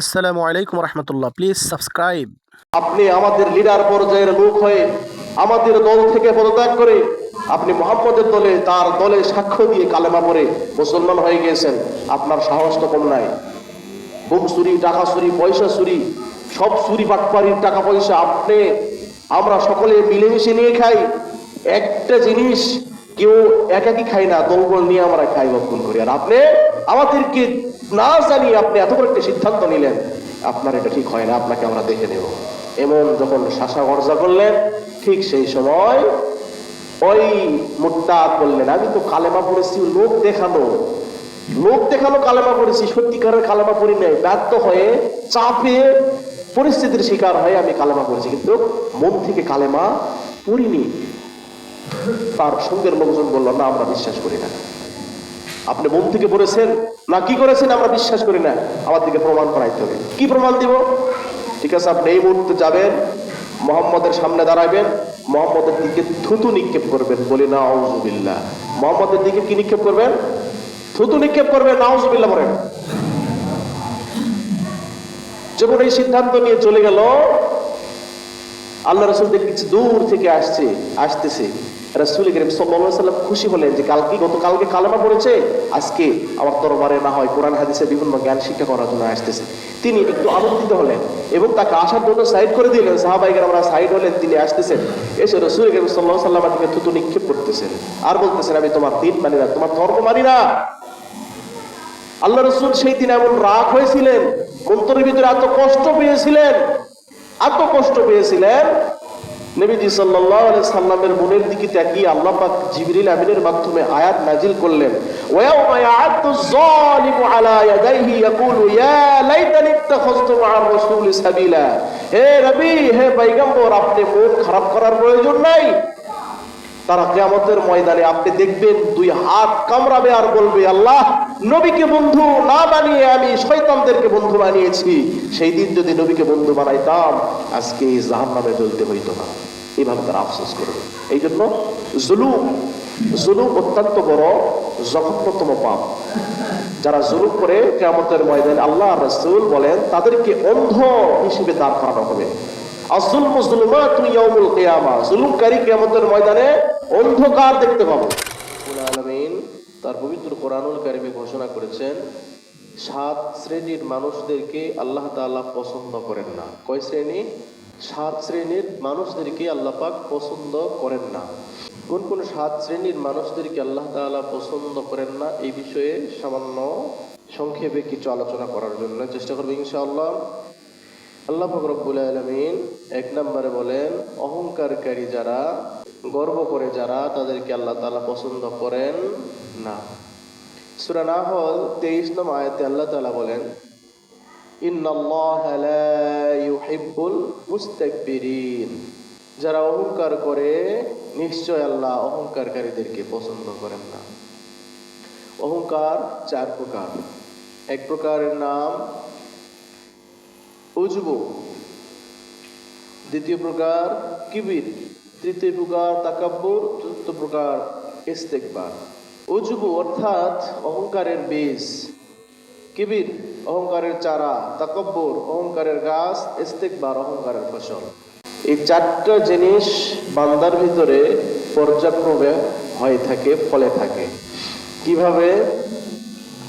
আসসালামু আলাইকুম রহমতুল্লাহ please subscribe আপনি আমাদের লিডার পর্যায়ের লোক হয়ে আমাদের দল থেকে পদত্যাগ করে আপনি মোহাম্মদের দলে, তার দলে সাক্ষ্য দিয়ে কালেমা পড়ে মুসলমান হয়ে গিয়েছেন। আপনার সাহস তো কম নাই। বুক চুরি, টাকা চুরি, পয়সা চুরি, সব চুরি বাটপারির টাকা পয়সা আপনি, আমরা সকলে মিলেমিশে নিয়ে খাই। একটা জিনিস কেউ একাকি খাই না দলবল নিয়ে আমরা খাই ভক্ষণ করি। আর আপনি, আমাদেরকে না জানিয়ে আপনি এত বড় একটা সিদ্ধান্ত নিলেন, আপনার এটা ঠিক হয় না, আপনাকে আমরা দেখে নেব। এমন যখন শাসা গর্জা করলেন, ঠিক সেই সময় ওই মুট্টা বললেন, আমি তো কালেমা পড়েছি লোক দেখানো। লোক দেখানো কালেমা পড়েছি, সত্যিকারের কালেমা পড়ি নাই। ব্যর্থ হয়ে, চাপে পরিস্থিতির শিকার হয়ে আমি কালেমা পড়েছি। কিন্তু মন থেকে কালেমা পড়িনি। তার সঙ্গের লোকজন বলল, না, আমরা বিশ্বাস করি না। আপনি মন থেকে পড়েছেন না, কি করেছেন? আমরা বিশ্বাস করি না। আমার দিকে প্রমাণ করাইতে হবে। কি প্রমাণ দিব? ঠিক আছে, আপনি এই মুহূর্তে যাবেন, মোহাম্মদের সামনে দাঁড়াবেন মোহাম্মদের দিকে থুতু নিক্ষেপ করবেন, বলি না আউজুবিল্লাহ মোহাম্মদের দিকে কি নিক্ষেপ করবেন? থুতু নিক্ষেপ করবেন, নাউজুবিল্লাহ বলেন। যখন এই সিদ্ধান্ত নিয়ে চলে গেল, আল্লাহ রসুল দেখছি দূর থেকে আসছে, আসতেছে। রাসুল করিম সাল্লাম খুশি হলেন যে কালকে গতকালকে কালেমা পড়েছে, আজকে আমার তরবারে না হয় কোরআন, হাদিসে বিভিন্ন জ্ঞান শিক্ষা করার জন্য আসতেছে। তিনি একটু আনন্দিত হলেন এবং তাকে আসার জন্য সাইড করে দিলেন। সাহাবাইকার আমরা সাইড হলেন, তিনি আসতেছেন। এসে রসুল করিম সাল্লাহ সাল্লামের দিকে থুতু নিক্ষেপ করতেছেন। আর বলতেছেন, আমি তোমার দিন মানি না, তোমার ধর্ম মানি না। আল্লাহ রসুল সেই দিন এমন রাগ হয়েছিলেন অন্তরের ভিতরে এত কষ্ট পেয়েছিলেন, এত কষ্ট পেয়েছিলেন নবীজি আলাইহি সাল্লামের মনের দিকে তাকিয়ে আল্লাহ পাক জিবরিল আমিনের মাধ্যমে আয়াত নাজিল করলেন। হে নবী হে পয়গম্বর, আপনি মন খারাপ করার প্রয়োজন নাই। তারা কেয়ামতের ময়দানে আপনি দেখবেন দুই হাত কামড়াবে আর বলবে, আল্লাহ, নবীকে বন্ধু না বানিয়ে আমি শয়তানদেরকে বন্ধু বানিয়েছি। সেই দিন যদি নবীকে বন্ধু বানাইতাম, আজকে এই জাহান নামে জ্বলতে হইতো না। এইভাবে তারা আফসোস করবে। এই জন্য জুলুম জুলুম অত্যন্ত বড় জঘন্যতম পাপ। যারা জুলুম করে কেয়ামতের ময়দানে আল্লাহ রসুল বলেন, তাদেরকে অন্ধ হিসেবে দাঁড় করানো হবে। ময়দানে অন্ধকার দেখতে ঘোষণা করেছেন, সাত শ্রেণির মানুষদেরকে আল্লাহ তাআলা পছন্দ করেন না। কয় শ্রেণি? সাত শ্রেণির মানুষদেরকে আল্লাহ পাক পছন্দ করেন না। কোন কোন সাত শ্রেণির মানুষদেরকে আল্লাহ তাআলা পছন্দ করেন না, এই বিষয়ে সামান্য সংক্ষেপে কিছু আলোচনা করার জন্য চেষ্টা করব ইনশাআল্লাহ। আল্লাহ ফকরবুল আলমিন এক নম্বরে বলেন, অহংকারকারী যারা, গর্ব করে যারা তাদেরকে আল্লাহ তালা পছন্দ করেন না। সুরা না হল তেইশ নম আয়াতে আল্লাহ তালা বলেন মুস্তাকবিরিন। যারা অহংকার করে, নিশ্চয় আল্লাহ অহংকারকারীদেরকে পছন্দ করেন না। অহংকার চার প্রকার। এক প্রকারের নাম উজবু। দ্বিতীয় প্রকার কিবির। তৃতীয় প্রকার তাকাব্বুর। চতুর্থ প্রকার ইস্তেকবার। উজবু অর্থাৎ অহংকারের বীজ। কিবির, অহংকারের চারা, তাকব্বর, অহংকারের গাছ, ইস্তেকবার, অহংকারের ফসল। এই চারটা জিনিস বান্দার ভিতরে পর্যায়ক্রমে হয়ে থাকে, ফলে থাকে। কীভাবে?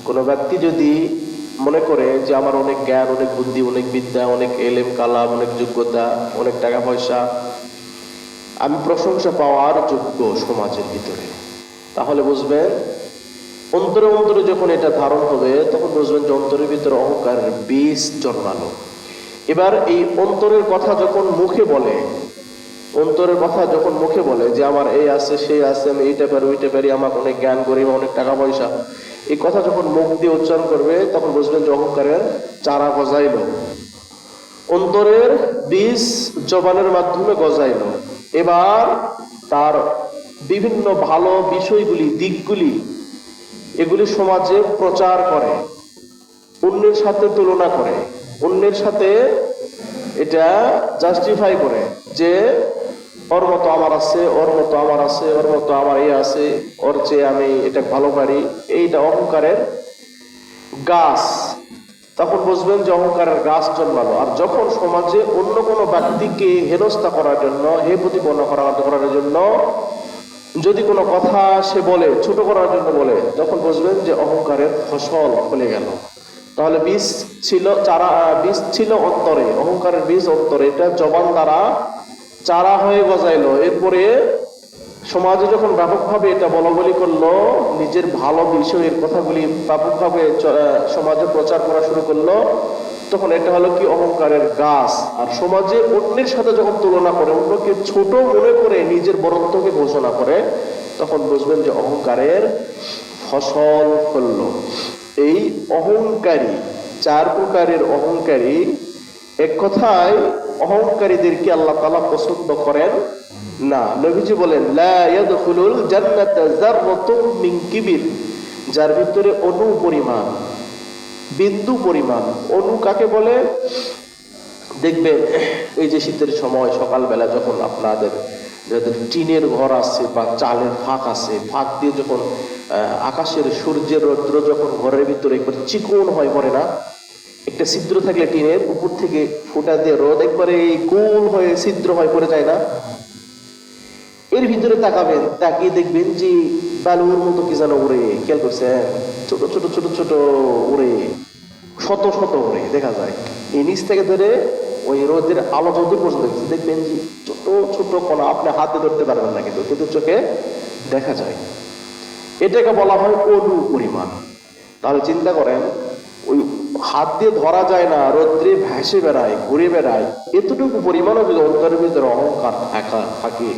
কোনো ব্যক্তি যদি মনে করে যে আমার অনেক জ্ঞান, অনেক বুদ্ধি, অনেক বিদ্যা, অনেক এলেম, কালাম, অনেক যোগ্যতা, অনেক টাকা পয়সা আমি প্রশংসা পাওয়ার যোগ্য সমাজের ভিতরে। তাহলে বুঝবেন অন্তরে অন্তরে যখন এটা ধারণ হবে, তখন বুঝবেন যে অন্তরের ভিতরে অহংকারের বীজ জন্মালো। এবার এই অন্তরের কথা যখন মুখে বলে, অন্তরের কথা যখন মুখে বলে যে আমার এই আছে, সেই আছে, আমি এইটা পারি ওইটা পারি আমার অনেক জ্ঞান করি অনেক টাকা পয়সা এই কথা যখন মুখ দিয়ে উচ্চারণ করবে, তখন বুঝবেন যে অহংকারের চারা গজাইল। অন্তরের বীজ জবানের মাধ্যমে গজাইল। এবার তার বিভিন্ন ভালো বিষয়গুলি, দিকগুলি এগুলি সমাজে প্রচার করে, অন্যের সাথে তুলনা করে, অন্যের সাথে এটা জাস্টিফাই করে যে ওর মতো আমার আছে, ওর মতো আমার আছে, ওর মতো আমার এ আছে, ওর চেয়ে আমি এটা ভালো পারি। এইটা অহংকারের গাছ। তখন বুঝবেন যে অহংকারের গাছ জন্মালো। আর যখন সমাজে অন্য কোনো ব্যক্তিকে হেনস্থা করার জন্য, হে প্রতিপন্ন করার জন্য যদি কোনো কথা সে বলে, ছোট করার জন্য বলে তখন বুঝবেন যে অহংকারের ফসল ফলে গেল। তাহলে বীজ ছিল চারা বীজ ছিল অন্তরে, অহংকারের বীজ অন্তরে, এটা জবান দ্বারা চারা হয়ে গজাইলো। এরপরে সমাজে যখন ব্যাপকভাবে এটা বলা বলি করল, নিজের ভালো বিষয়ের কথাগুলি ব্যাপকভাবে সমাজে প্রচার করা শুরু করল তখন এটা হলো কি অহংকারের গাছ। আর সমাজে অন্যের সাথে যখন তুলনা করে, অন্যকে ছোট মনে করে নিজের বরত্বকে ঘোষণা করে, তখন বুঝবেন যে অহংকারের ফসল ফলল এই অহংকারী, চার প্রকারের অহংকারী। এক কথায়, অহংকারীদেরকে আল্লাহ তালা পছন্দ করেন না। নবীজি বলেন যার ভিতরে অনু পরিমাণ বিন্দু পরিমাণ। অনু কাকে বলে? দেখবেন এই যে শীতের সময়, সকালবেলা যখন আপনাদের যাদের টিনের ঘর আছে বা চালের ফাঁক আছে, ফাঁক দিয়ে যখন আকাশের সূর্যের রৌদ্র যখন ঘরের ভিতরে একবার চিকন হয়ে, পড়ে না? একটা ছিদ্র থাকলে টিনের উপর থেকে ফোঁটা দিয়ে রোদ একবারে গোল হয়ে ছিদ্র হয়ে পড়ে যায় না? এর ভিতরে তাকাবেন, তাকিয়ে দেখবেন যে বালুর মতো কি যেন উড়ে খেয়াল করছেন? ছোট ছোট ছোট ছোট উড়ে শত শত উড়ে দেখা যায়। এই নিচ থেকে ধরে ওই রোদের আলো যত পর্যন্ত দেখবেন যে ছোট ছোট কণা আপনি হাতে ধরতে পারবেন না কিন্তু কিন্তু চোখে দেখা যায়। এটাকে বলা হয় অনু পরিমাণ। তাহলে চিন্তা করেন, ওই হাত দিয়ে ধরা যায় না, রৌদ্রে ভেসে বেড়ায়, ঘুরে বেড়ায়, এতটুকু পরিমাণও যদি অন্তরের ভিতরে অহংকার থাকা, থাকে।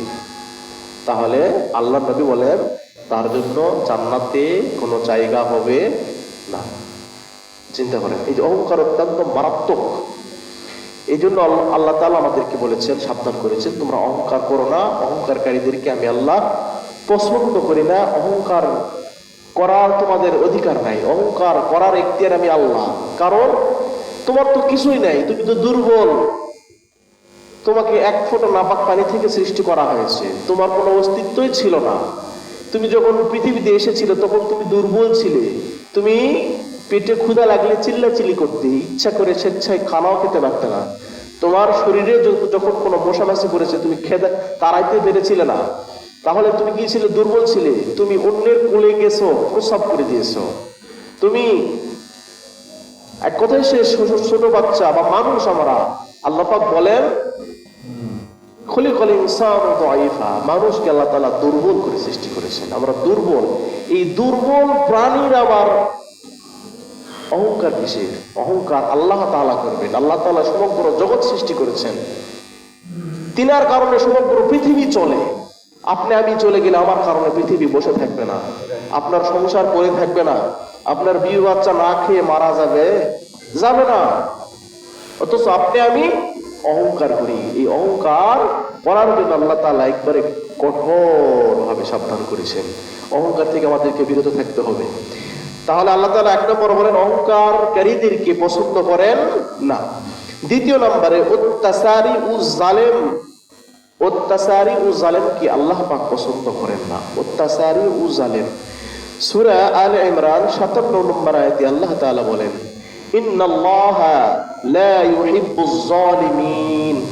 তাহলে আল্লাহ নবী বলেন, তার জন্য জান্নাতে কোনো জায়গা হবে না। চিন্তা করেন, এই যে অহংকার অত্যন্ত মারাত্মক। এই জন্য আল্লাহ- তালা আমাদেরকে বলেছেন, সাবধান করেছেন, তোমরা অহংকার করো না, অহংকারকারীদেরকে আমি আল্লাহ পছন্দ করি না, অহংকার করার তোমাদের অধিকার নাই, অহংকার করার এখতিয়ার আমি আল্লাহ। কারণ তোমার তো কিছুই নাই, তুমি তো দুর্বল। তোমাকে এক ফোঁটা নাপাক পানি থেকে সৃষ্টি করা হয়েছে। তোমার কোনো অস্তিত্বই ছিল না। তুমি যখন পৃথিবীতে এসেছিলে, তখন তুমি দুর্বল ছিলে। তুমি পেটে ক্ষুধা লাগলে চিল্লাচিল্লি করতে, ইচ্ছা করে স্বেচ্ছায় খানাও খেতে পারতে না। তোমার শরীরে যখন কোনো মশা মাসি করেছে তুমি খেতে তাড়াইতে পেরেছিলে না। তাহলে তুমি কি ছিলে? দুর্বল ছিলে। তুমি অন্যের কোলে গেছো, প্রসাব করে দিয়েছ। তুমি, এক কথায় সে ছোট বাচ্চা বা মানুষ আমরা আল্লাপাক বলেন খলি ইনসান দাইফা মানুষকে আল্লাহ তাআলা দুর্বল করে সৃষ্টি করেছেন। আমরা দুর্বল। এই দুর্বল প্রাণীর আবার অহংকার কিসের অহংকার আল্লাহ তাআলা করবেন। আল্লাহ তাআলা সমগ্র জগৎ সৃষ্টি করেছেন। তিনার কারণে সমগ্র পৃথিবী চলে। আপনি আমি চলে গেলে আমার কারণে পৃথিবী বসে থাকবে না। আপনার সংসার পড়ে থাকবে না। আপনার বিয়ে বাচ্চা না খেয়ে মারা যাবে। যাবে না। অথচ আপনি আমি অহংকার করি। এই অহংকার করার জন্য আল্লাহ তাআলা একবারে কঠোর ভাবে সাবধান করেছেন। অহংকার থেকে আমাদেরকে বিরত থাকতে হবে। তাহলে আল্লাহ তালা এক নম্বর বলেন, অহংকারকারীদেরকে পছন্দ করেন না। দ্বিতীয় নম্বরে অত্যাচারী উ জালেম। অত্যাচারী ও জালেম কি? আল্লাহ পাক পছন্দ করেন না। অত্যাচারী ও জালেম। সূরা আলে ইমরান 57 নম্বর আয়াতে আল্লাহ তাআলা বলেন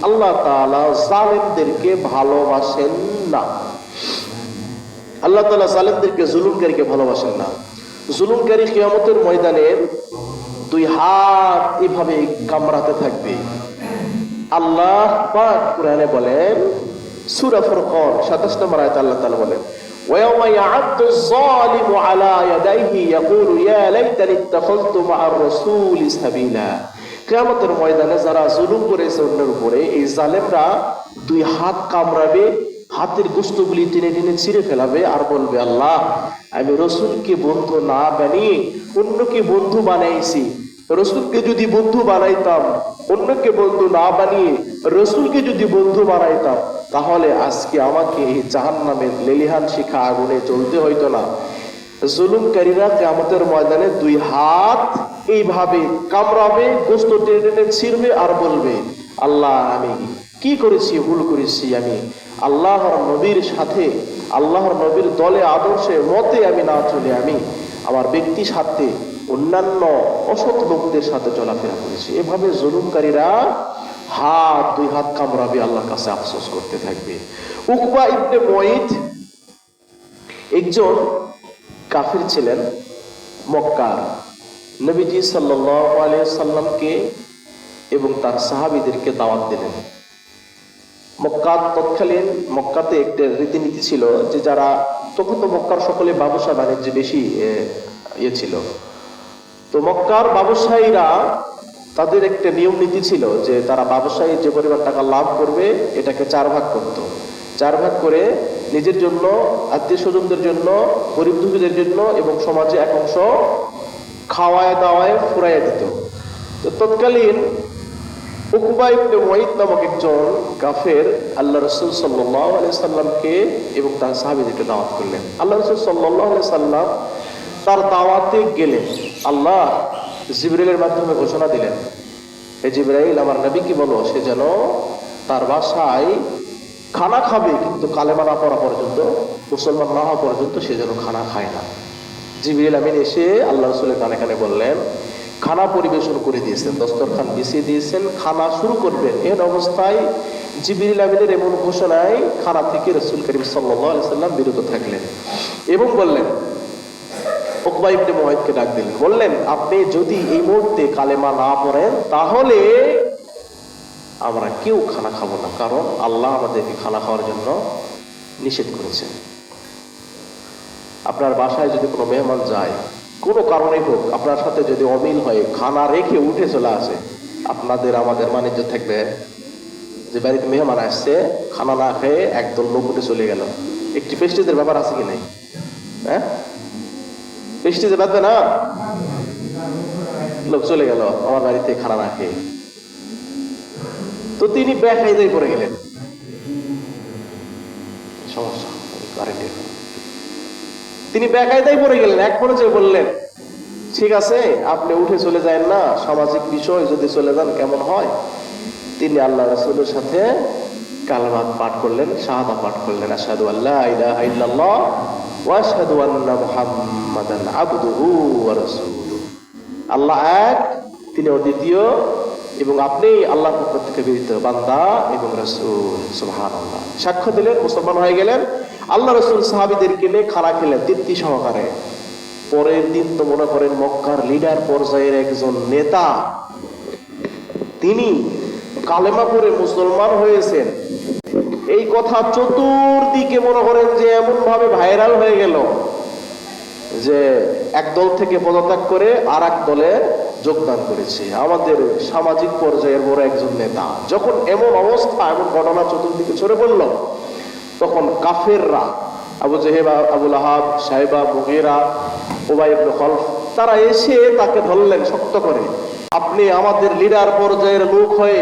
আল্লাহ তাআলা জালিমদেরকে ভালোবাসেন না। আল্লাহ তাআলা জালিমদেরকে জুলুমকারীকে ভালোবাসেন না। জুলুমকারী কিয়ামতের ময়দানে দুই হাত এভাবে কামড়াতে থাকবে। আল্লাহ পাক কোরআনে বলেন, সূরা ফুরকান 27 নম্বর আয়াতে আল্লাহ তাআলা বলেন ويوم يعض الظالم على يديه يقول يا ليتني اتخذت مع الرسول سبيلا কিয়ামতের ময়দানে যারা জুলুম করেছে অন্যের উপরে এই জালেমরা দুই হাত কামড়াবে হাতের গোস্তগুলি টেনে টেনে ছিঁড়ে ফেলাবে আর বলবে আল্লাহ আমি রসুলকে বন্ধু না বানিয়ে অন্যকে বন্ধু বানাইছি রসুলকে যদি বন্ধু বানাইতাম, অন্যকে বন্ধু না বানিয়ে রসুলকে যদি বন্ধু বানাইতাম, তাহলে আজকে আমাকে এই জাহান নামের লেলিহান শিখা আগুনে চলতে হইতো না। জুলুমকারীরা কেমতের ময়দানে দুই হাত এইভাবে কামড়াবে, গোস্ত টেনে টেনে ছিঁড়বে আর বলবে, আল্লাহ, আমি কি করেছি, ভুল করেছি আমি? আল্লাহর নবীর সাথে, আল্লাহর নবীর দলে, আদর্শে, মতে আমি না চলে আমি আমার ব্যক্তি সাথে অন্যান্য অসৎ লোকদের সাথে চলাফেরা করেছি। এভাবে জুলুমকারীরা হাত, দুই হাত কামড়াবে, আল্লাহর কাছে আফসোস করতে থাকবে। উকবা ইবনে মঈদ একজন কাফির ছিলেন মক্কার। নবীজি আলাইহি সাল্লামকে এবং তার সাহাবীদেরকে দাওয়াত দিলেন। মক্কা তৎকালীন মক্কাতে একটা রীতিনীতি ছিল যে যারা তখন তো মক্কার সকলে ব্যবসা বাণিজ্য বেশি ইয়ে ছিল। তো মক্কার ব্যবসায়ীরা তাদের একটা নিয়ম নীতি ছিল যে তারা ব্যবসায়ী যে পরিমাণ টাকা লাভ করবে, এটাকে চার ভাগ করত। চার ভাগ করে নিজের জন্য, আত্মীয় স্বজনদের জন্য, গরিব দুঃখীদের জন্য এবং সমাজে এক অংশ খাওয়ায় দাওয়ায় ফুরাইয়া দিত। তো তৎকালীন নামক একজন আল্লাহ এবং তার দাওয়াত করলেন। আল্লাহ রসুল সাল্লাম তার দাওয়াতে গেলেন। আল্লাহ মাধ্যমে ঘোষণা দিলেন, হে জিবরাইল, আমার নবী কি বলো, সে যেন তার বাসায় খানা খাবে, কিন্তু কালেমা না পড়া পর্যন্ত, মুসলমান না হওয়া পর্যন্ত সে যেন খানা খায় না। জিবরিল আমিন এসে আল্লাহ রসুলের কানে কানে বললেন খানা পরিবেশন করে দিয়েছেন। দস্তরখান বিছিয়ে দিয়েছেন, খানা শুরু করবেন। এর অবস্থায় জিবরিল আমিনের এমন ঘোষণায় খানা থেকে রসুল করিম সাল্লাম বিরত থাকলেন এবং বললেন, উকবা ইবনে ডাক দিলেন। বললেন, আপনি যদি এই মুহূর্তে কালেমা না পড়েন, তাহলে আমরা কেউ খানা খাব না, কারণ আল্লাহ আমাদেরকে খানা খাওয়ার জন্য নিষেধ করেছেন। আপনার বাসায় যদি কোনো মেহমান যায় কোনো কারণে হোক, আপনার সাথে যদি অমিল হয়, খানা রেখে উঠে চলে আসে, আপনাদের আমাদের বাণিজ্য থাকবে যে বাড়িতে মেহমান আসছে, খানা না খেয়ে একদল লোক উঠে চলে গেল। একটি পেস্টিজের ব্যাপার আছে কি নাই? হ্যাঁ? পেস্টিজে বাঁধবে না? লোক চলে গেল, আমার বাড়িতে খানা না খেয়ে। তো তিনি বেকায়দায় পড়ে গেলেন। সমস্যা কারেন্টের। তিনি বেকায়দায় পড়ে গেলেন, এক পর্যায়ে বললেন, ঠিক আছে, আপনি উঠে চলে যায় না, সামাজিক বিষয় যদি চলে যান, কেমন হয়? তিনি আল্লাহ রাসূলের সাথে কালামাত পাঠ করলেন, শাহাদা পাঠ করলেন, আশহাদু আল্লাহ ইলাহা ওয়া মুহাম্মাদান আবদুহু ওয়া আল্লাহ এক, তিনি অদ্বিতীয়, এবং আপনি আল্লাহ পক্ষ থেকে বিদিত বান্দা এবং রসুল, সুবহানাল্লাহ। সাক্ষ্য দিলেন, মুসলমান হয়ে গেলেন আল্লাহ রসুল সাহাবিদেরকে নিয়ে খানা খেলেন তৃপ্তি সহকারে। পরের দিন তো মনে করেন মক্কার লিডার পর্যায়ের একজন নেতা, তিনি কালেমা পড়ে মুসলমান হয়েছেন। এই কথা চতুর্দিকে মনে করেন যে এমন ভাবে ভাইরাল হয়ে গেল যে এক দল থেকে পদত্যাগ করে আর এক দলে যোগদান করেছে। আমাদের সামাজিক পর্যায়ের বড় একজন নেতা, যখন এমন অবস্থা, এমন ঘটনা চতুর্দিকে ছড়ে পড়ল তখন কাফেররা, আবু জেহেবা আবুল আহাব সাহেবা মুগিরা ওবাই ইবনে তারা এসে তাকে ধরলেন শক্ত করে। আপনি আমাদের লিডার পর্যায়ের লোক হয়ে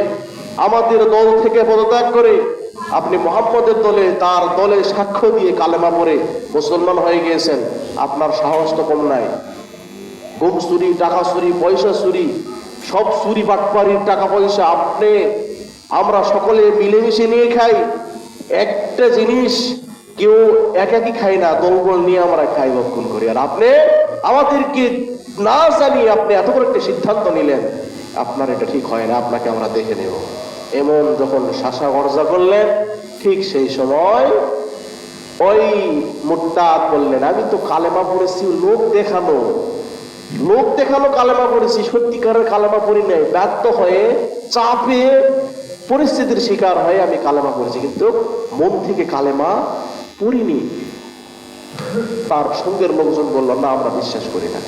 আমাদের দল থেকে পদত্যাগ করে আপনি মোহাম্মদের দলে, তার দলে সাক্ষ্য দিয়ে কালেমা পড়ে মুসলমান হয়ে গিয়েছেন, আপনার সাহস তো কম নাই। গম চুরি, টাকা চুরি, পয়সা চুরি, সব চুরি বাটপারির টাকা পয়সা আপনি, আমরা সকলে মিলেমিশে নিয়ে খাই। একটা জিনিস কেউ একাকি খাই না দলবল নিয়ে আমরা খাই ভক্ষণ করি। আর আপনি আমাদেরকে না জানিয়ে আপনি এত বড় একটা সিদ্ধান্ত নিলেন, আপনার এটা ঠিক হয় না, আপনাকে আমরা দেখে নেব। এমন যখন শাসা গরজা করলেন, ঠিক সেই সময় ওই মোট্টা বললেন, আমি তো কালেমা পড়েছি লোক দেখানো। লোক দেখানো কালেমা পড়েছি, সত্যিকারের কালেমা পড়ি নাই, ব্যর্থ হয়ে চাপে পরিস্থিতির শিকার হয়ে আমি কালেমা পড়েছি। কিন্তু মন থেকে কালেমা পড়িনি। তার সঙ্গের লোকজন বলল, না, আমরা বিশ্বাস করি না।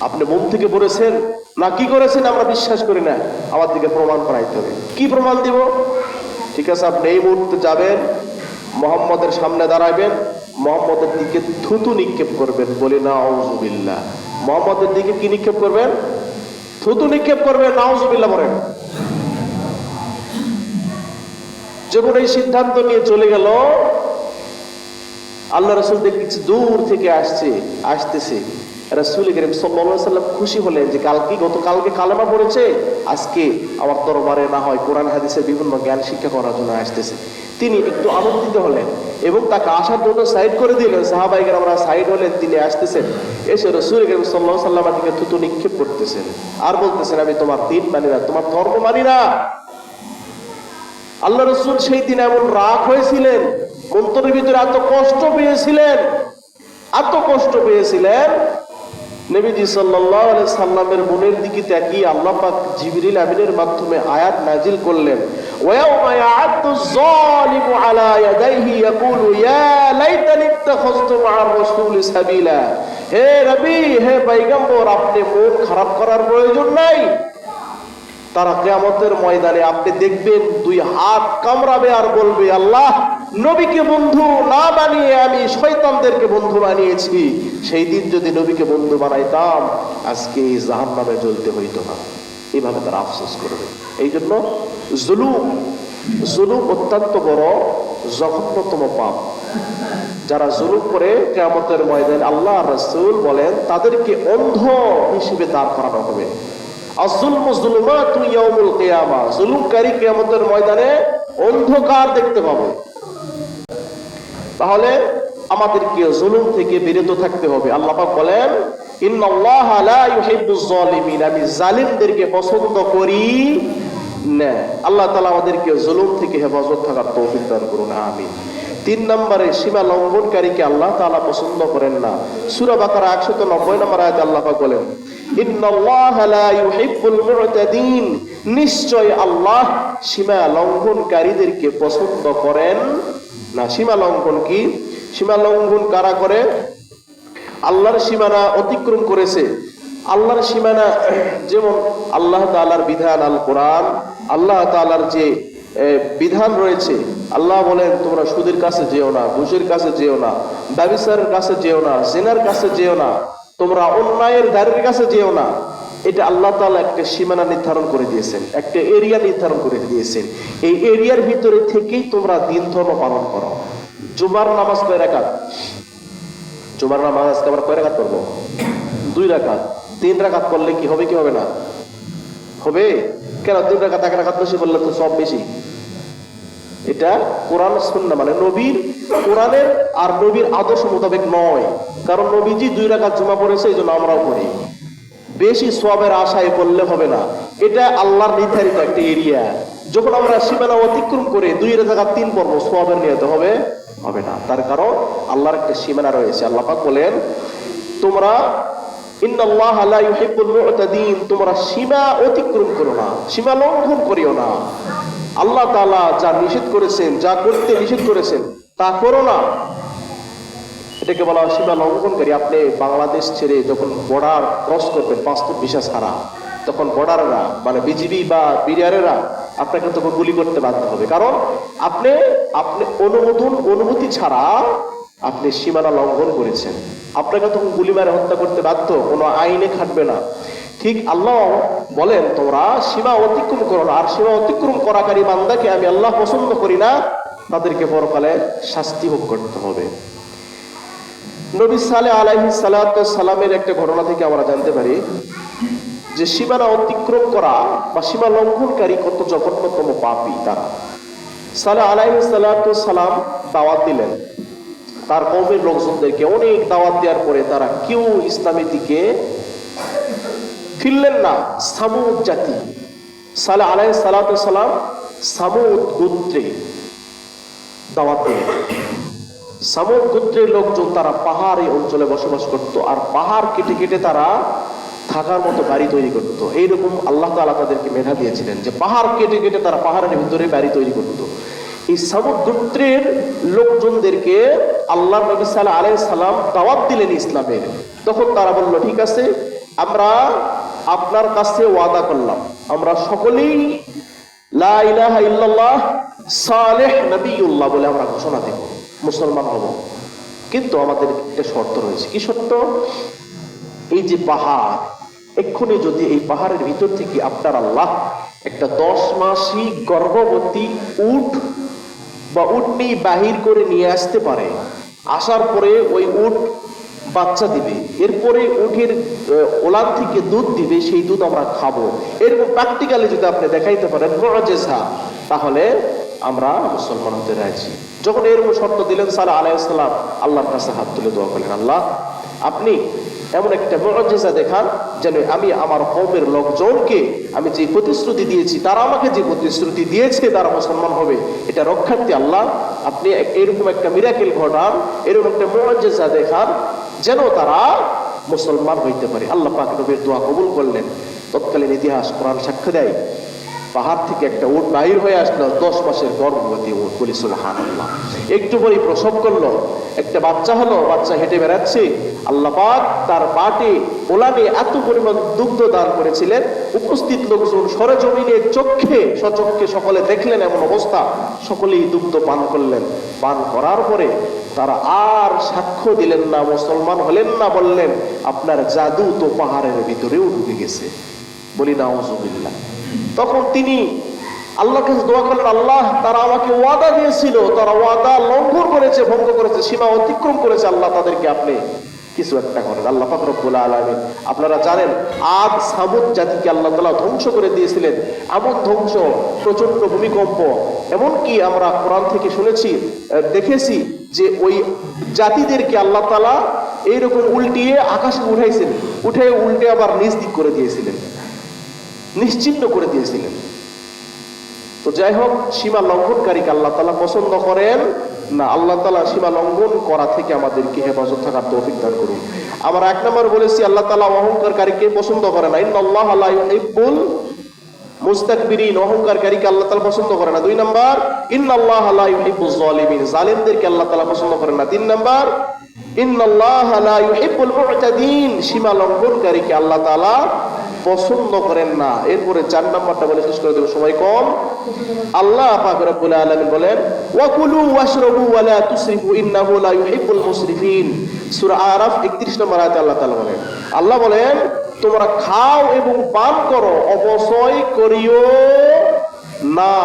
আপনি মন থেকে পড়েছেন? না, কি করেছেন? আমরা বিশ্বাস করি না। আমার দিকে প্রমাণ করাইতে হবে। কি প্রমাণ দিব? ঠিক আছে, আপনি এই মুহূর্তে যাবেন, মোহাম্মদের সামনে দাঁড়াবেন মোহাম্মদের দিকে থুতু নিক্ষেপ করবেন। বলি না মোহাম্মদের দিকে কি নিক্ষেপ করবেন? থুতু নিক্ষেপ করবেন না নাউজুবিল্লাহ বলেন। যখন এই সিদ্ধান্ত নিয়ে চলে গেল, আল্লাহ রসুল দেখছি দূর থেকে আসছে, আসতেছে। রসুল করিম সাল্লাহ সাল্লাম খুশি হলেন যে কালকে, গতকালকে কালেমা পড়েছে, আজকে আমার দরবারে না হয় কোরআন, হাদিসের বিভিন্ন জ্ঞান শিক্ষা করার জন্য আসতেছে। তিনি একটু আনন্দিত হলেন এবং তাকে আসার জন্য সাইড করে দিলেন। সাহাবাইকার আমরা সাইড হলেন, তিনি আসতেছেন। এসে রসুল করিম সাল্লাহ সাল্লামের দিকে থুতু নিক্ষেপ করতেছেন। আর বলতেছেন, আমি তোমার দিন মানি না, তোমার ধর্ম মানি না। আল্লাহ রসুল সেই দিন এমন রাগ হয়েছিলেন অন্তরের ভিতরে এত কষ্ট পেয়েছিলেন, এত কষ্ট পেয়েছিলেন। নবীজি আলাইহি সাল্লামের মনের দিকে তাকিয়ে আল্লাহ পাক জিবরিল আমিনের মাধ্যমে আয়াত নাজিল করলেন আলা ইয়াদাইহি ইয়াকুলু ইয়া লাইতানি ইত্তাখাযতু মা'আর রাসূলি সাবিলা। হে নবী হে আপনি মন খারাপ করার প্রয়োজন নাই। তারা কেয়ামতের ময়দানে আপনি দেখবেন দুই হাত কামড়াবে আর বলবে, আল্লাহ, নবীকে বন্ধু না বানিয়ে আমি শয়তানদেরকে বন্ধু বানিয়েছি। সেই দিন যদি নবীকে বন্ধু বানাইতাম, আজকে এই জাহান নামে জ্বলতে হইতো না। এইভাবে তারা আফসোস করবে। এই জন্য জুলুম জুলুম অত্যন্ত বড় জঘন্যতম পাপ। যারা জুলুম করে কেয়ামতের ময়দানে আল্লাহ রসুল বলেন, তাদেরকে অন্ধ হিসেবে দাঁড় করানো হবে। ময়দানে অন্ধকার দেখতে পাবে। তাহলে আমাদেরকে জুলুম থেকে বিরত থাকতে হবে। আল্লাহ বলেন আমি জালিমদেরকে পছন্দ করি না। আল্লাহ তাআলা আমাদেরকে জুলুম থেকে হেফাজত থাকার তৌফিক দান করুন আমি তিন নম্বরে, সীমা লঙ্ঘনকারীকে আল্লাহ তাআলা পছন্দ করেন না। সূরা বাকারা 190 নম্বর আয়াতে আল্লাহ বলেন নিশ্চয় আল্লাহ সীমা লঙ্ঘনকারীদেরকে পছন্দ করেন না। সীমা লঙ্ঘন কি? সীমা লঙ্ঘন কারা করে? আল্লাহর সীমানা অতিক্রম করেছে। আল্লাহর সীমানা যেমন আল্লাহ তাআলার বিধান আল কোরআন, আল্লাহ তাআলার যে বিধান রয়েছে, আল্লাহ বলেন, তোমরা সুদের কাছে যেও না, ঘুষের কাছে যেও না ব্যবসার কাছে যেও না, জেনার কাছে যেও না। তোমরা অন্যায়ের দ্বারের কাছে যেও না। এটা আল্লাহ তাআলা একটা সীমানা নির্ধারণ করে দিয়েছেন, একটা এরিয়া নির্ধারণ করে দিয়েছেন। এই এরিয়ার ভিতরে থেকেই তোমরা দিন ধর্ম পালন করো। জুমার নামাজ কয় রাকাত? জুমার নামাজ আজকে আমরা কয় রাকাত করব দুই রাকাত। তিন রাকাত করলে কি হবে কি হবে না? হবে? কেন তিন রাকাত, এক রাকাত বেশি করলে তো সব বেশি। এটা কোরআন সুন্না মানে নবীর কোরআনের আর নবীর আদর্শ মোতাবেক নয়। কারণ নবীজি দুই রাকাত জুমা পড়েছে, এই জন্য আমরাও পড়ি। বেশি সবের আশায় করলে হবে না। এটা আল্লাহর নির্ধারিত একটা এরিয়া। যখন আমরা সীমানা অতিক্রম করে দুই জায়গা তিন পর্ব সবের নিতে হবে হবে না। তার কারণ আল্লাহর একটা সীমানা রয়েছে। আল্লাহ পাক বলেন, তোমরা তোমরা সীমা অতিক্রম করো না, সীমা লঙ্ঘন করিও না। আল্লাহ তাআলা যা নিষেধ করেছেন, যা করতে নিষেধ করেছেন, তা করো না। এটাকে বলা হয় সীমা লঙ্ঘনকারী। আপনি বাংলাদেশ ছেড়ে যখন বর্ডার ক্রস করবেন পাসপোর্ট ভিসা ছাড়া, তখন বর্ডাররা মানে বিজিবি বা বিরিয়ারেরা আপনাকে তখন গুলি করতে বাধ্য হবে। কারণ আপনি আপনি অনুমোদন, অনুমতি ছাড়া আপনি সীমানা লঙ্ঘন করেছেন। আপনাকে তখন গুলি মারে হত্যা করতে বাধ্য, কোনো আইনে খাটবে না। ঠিক আল্লাহ বলেন, তোমরা সীমা অতিক্রম করো আর সীমা অতিক্রম করাকারী বান্দাকে আমি আল্লাহ পছন্দ করি না। তাদেরকে পরকালে শাস্তি ভোগ করতে হবে। নবী সালে সালামের একটা ঘটনা থেকে আমরা জানতে পারি যে সীমানা অতিক্রম করা বা সীমা লঙ্ঘনকারী কত জঘন্যতম পাপী তারা। সালে সালাম দাওয়াত দিলেন। তার কৌমের লোকজনদেরকে অনেক দাওয়াত দেওয়ার পরে তারা কেউ ইসলামের দিকে ফিরলেন না। সামুদ জাতি। সালে আলাই সালাম সামুদ গোত্রে দাওয়াত সামুদ গোত্রের লোকজন তারা পাহাড় এই অঞ্চলে বসবাস করত আর পাহাড় কেটে কেটে তারা থাকার মতো বাড়ি তৈরি করত। এইরকম আল্লাহ তাআলা তাদেরকে মেধা দিয়েছিলেন যে পাহাড় কেটে কেটে তারা পাহাড়ের ভিতরে বাড়ি তৈরি করত। এই সামুদ গোত্রের লোকজনদেরকে আল্লাহ নবী সাল্লাহ আলাইহিস সালাম দাওয়াত দিলেন ইসলামের। তখন তারা বলল, ঠিক আছে, আমরা আপনার কাছে ওয়াদা করলাম। আমরা সকলেই লা ইলাহা ইল্লাল্লাহ সালেহ নবিউল্লাহ বলে আমরা ঘোষণা দেব। মুসলমান হব। কিন্তু আমাদের একটা শর্ত রয়েছে। কি শর্ত? এই যে পাহাড়, এক্ষুনি যদি এই পাহাড়ের ভিতর থেকে আপনার আল্লাহ একটা দশ মাসি গর্ভবতী উট বা উটনি বাহির করে নিয়ে আসতে পারে, আসার পরে ওই উট বাচ্চা দিবে এরপরে উটের আহ, ওলান থেকে দুধ দিবে সেই দুধ আমরা খাব। এরকম প্র্যাকটিক্যালি যদি আপনি দেখাইতে পারেন মজেসা তাহলে আমরা মুসলমান হতে রাজি। যখন এরকম শর্ত দিলেন সালা আলাইসালাম আল্লাহর কাছে হাত তুলে দোয়া করলেন আল্লাহ আপনি এমন একটা মজেজা দেখান যেন আমি আমার কমের লোকজনকে আমি যে প্রতিশ্রুতি দিয়েছি তারা আমাকে যে প্রতিশ্রুতি দিয়েছে তারা মুসলমান হবে। এটা রক্ষার্থী আল্লাহ আপনি এরকম একটা মিরাকেল ঘটান এরকম একটা মজেজা দেখান যেন তারা মুসলমান হইতে পারে। আল্লাহ পাক নবীর দোয়া কবুল করলেন। তৎকালীন ইতিহাস কোরআন সাক্ষ্য দেয় পাহাড় থেকে একটা উট বাহির হয়ে আসলো, দশ মাসের গর্ভবতী উট বলি সুলহান আল্লাহ একটু পরেই প্রসব করল, একটা বাচ্চা হলো, বাচ্চা হেঁটে বেড়াচ্ছে। আল্লাহ পাক তার পাটে ওলানে এত পরিমাণ দুগ্ধ দান করেছিলেন। উপস্থিত লোকজন সরেজমিনে চক্ষে, সচক্ষে সকলে দেখলেন এমন অবস্থা। সকলেই দুগ্ধ পান করলেন। পান করার পরে তারা আর সাক্ষ্য দিলেন না, মুসলমান হলেন না বললেন, আপনার জাদু তো পাহাড়ের ভিতরেও ঢুকে গেছে। বলি না তখন তিনি আল্লাহকে দোয়া করলেন, আল্লাহ তারা আমাকে ওয়াদা দিয়েছিল, তারা ওয়াদা লঙ্ঘন করেছে, ভঙ্গ করেছে, সীমা অতিক্রম করেছে, আল্লাহ তাদেরকে আপনি কিছু একটা করেন। আল্লাহ পাক রব্বুল আলামিন, আপনারা জানেন, আদ সামুদ জাতিকে আল্লাহ তাআলা ধ্বংস করে দিয়েছিলেন। এমন ধ্বংস প্রচণ্ড ভূমিকম্প। এমনকি আমরা কোরআন থেকে শুনেছি দেখেছি যে ওই জাতিদেরকে আল্লাহ তাআলা এইরকম উল্টিয়ে আকাশে উঠাইছেন। উঠে উল্টে আবার নিচ দিক করে দিয়েছিলেন। নিশ্চিন্ন করে দিয়েছিলেন। তো যাই হোক সীমা লঙ্ঘনকারীকে আল্লাহ তালা পছন্দ করেন না, আল্লাহ তালা সীমা লঙ্ঘন করা থেকে আমাদেরকে হেফাজত থাকার তৌফিক দান করুন। আমরা এক নম্বর বলেছি, আল্লাহ তালা অহংকারকারীকে পছন্দ করে না। ইন্নাল্লাহ লা ইউহিব্বুল মুস্তাকবিরিন অহংকারকারীকে আল্লাহ তাআলা পছন্দ করে না। দুই নাম্বার, ইন্নাল্লাহ লা ইউহিব্বুজ জালিমিন, জালিমদেরকে আল্লাহ তাআলা পছন্দ করে না। তিন নাম্বার, ইন্নাল্লাহ লা ইউহিব্বুল মু'তাদিন, সীমা লঙ্ঘনকারীকে আল্লাহ তাআলা পছন্দ করেন না। এরপরে চার নাম্বারটা বলে শেষ করে দেব। সময় কম। আল্লাহ পাক রব্বুল আলামিন বলেন, ওয়াকুলু ওয়াশরাবু ওয়া লা তুসরিফু ইন্নাহু লা ইউহিব্বুল মুসরিফিন সূরা আরাফ 31 নম্বর আয়াতে আল্লাহ তাআলা বলেন, আল্লাহ বলেন, তোমরা খাও এবং পান করো, অপচয় করিও না।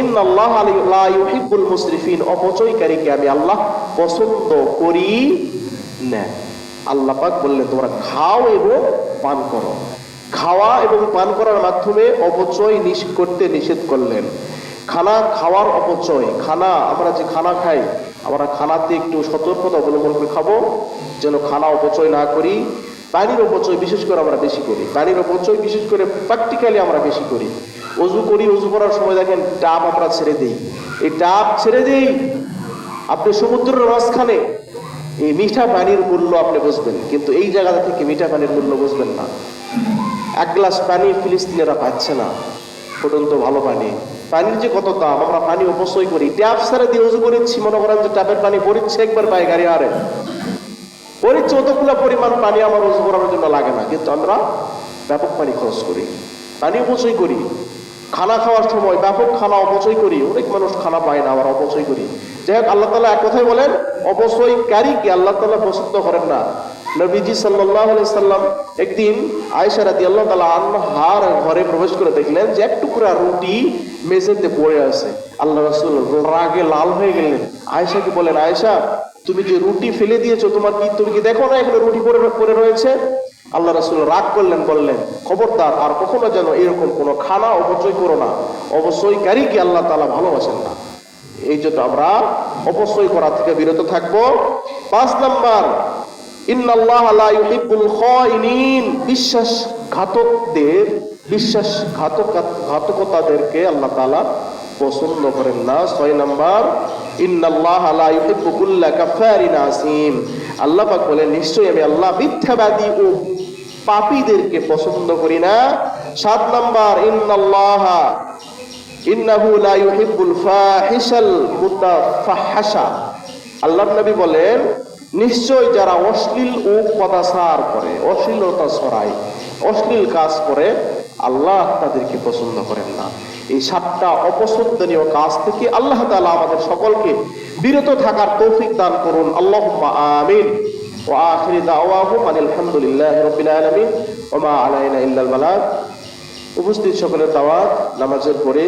ইন্নাল্লাহ লা ইউহিব্বুল মুসরিফিন অপচয়কারীকে আমি আল্লাহ পছন্দ করি না। আল্লাহ পাক বললেন, তোমরা খাও এবং পান করো। খাওয়া এবং পান করার মাধ্যমে অপচয় নিষেধ করতে নিষেধ করলেন। খানা খাওয়ার অপচয়। খানা, আমরা যে খানা খাই, আমরা খানাতে একটু সতর্কতা অবলম্বন করে খাব, যেন খানা অপচয় না করি। পানির অপচয় বিশেষ করে আমরা বেশি করি। পানির অপচয় বিশেষ করে প্র্যাকটিক্যালি আমরা বেশি করি। অজু করি, অজু করার সময় দেখেন ডাব আমরা ছেড়ে দিই। এই ডাব ছেড়ে দিই, আপনি সমুদ্রের মাঝখানে, এই মিঠা পানির মূল্য আপনি বুঝবেন। কিন্তু এই জায়গা থেকে মিঠা পানির মূল্য বুঝবেন না। এক গ্লাস পানি ফিলিস্তিনিরা পাচ্ছে না। ফুটন্ত ভালো পানি। পানির যে কত দাম, আমরা পানি অপচয় করি। ট্যাপ সারে দিয়ে উজু করেছি, মনে করেন যে ট্যাপের পানি পরিচ্ছে একবার পায়ে গাড়ি আরে পরিচ্ছে অতগুলো পরিমাণ পানি আমার উজু করার জন্য লাগে না। কিন্তু আমরা ব্যাপক পানি খরচ করি। পানি অপচয় করি। খানা খাওয়ার সময় ব্যাপক খানা অপচয় করি, অনেক মানুষ খানা পায় না, আবার অপচয় করি। যাই হোক, আল্লাহ তালা এক কথাই বলেন অপচয়কারীকে আল্লাহ তালা পছন্দ করেন না। নবীজি সাল্লাহ সাল্লাম একদিন আয়েশা রাদি আল্লাহ তালা আন্নাহার ঘরে প্রবেশ করে দেখলেন যে এক টুকরা রুটি মেঝেতে পড়ে আছে। আল্লাহ রসুল রাগে লাল হয়ে গেলেন। আয়েশাকে বলেন, আয়েশা, তুমি যে রুটি ফেলে দিয়েছ, তোমার কি, তুমি কি দেখো না এখানে রুটি পড়ে পড়ে রয়েছে? আল্লাহ রাসুল রাগ করলেন, বললেন, খবরদার, আর কখনো যেন এরকম কোনো খানা অপচয় করো না। অবশ্যইকারীকে আল্লাহ তালা ভালোবাসেন না। এই জন্য আমরা অপচয় করা থেকে বিরত থাকব। পাঁচ নাম্বার খাইনিন বিশ্বাসঘাতকদের বিশ্বাস ঘাতক ঘাতকতাদেরকে আল্লাহ তাআলা পছন্দ করেন না। ছয় নাম্বার আল্লাহ পাক বলেন, নিশ্চয়ই আমি আল্লাহ মিথ্যাবাদী ও পাপীদেরকে পছন্দ করি না। সাত নাম্বার, ইন্নাল্লাহ, ইন্নাহু লা ইউহিব্বুল ফাহিশাল মুতাফাহাশা। আল্লাহর নবী বলেন নিশ্চয় যারা অশ্লীল ও পদাচার করে, অশ্লীলতা ছড়ায়, অশ্লীল কাজ করে, আল্লাহ তাদেরকে পছন্দ করেন না। এই সাতটা অপছন্দনীয় কাজ থেকে আল্লাহ তালা আমাদের সকলকে বিরত থাকার তৌফিক দান করুন। আল্লাহ আমিন। ওয়া আখিরি দাওয়াহুম আলহামদুলিল্লাহি রাব্বিল আলামিন। ওয়া মা আলাইনা ইল্লাল বালাগ। উপস্থিত সকলের দাওয়াত, নামাজের পরে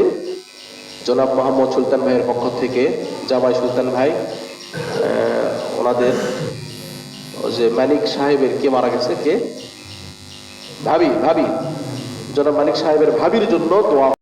জনাব মোহাম্মদ সুলতান ভাইয়ের পক্ষ থেকে, জামাই সুলতান ভাই ওনাদের যে মানিক সাহেবের কে মারা গেছে, কে? ভাবি ভাবি। জনাব মানিক সাহেবের ভাবির জন্য দোয়া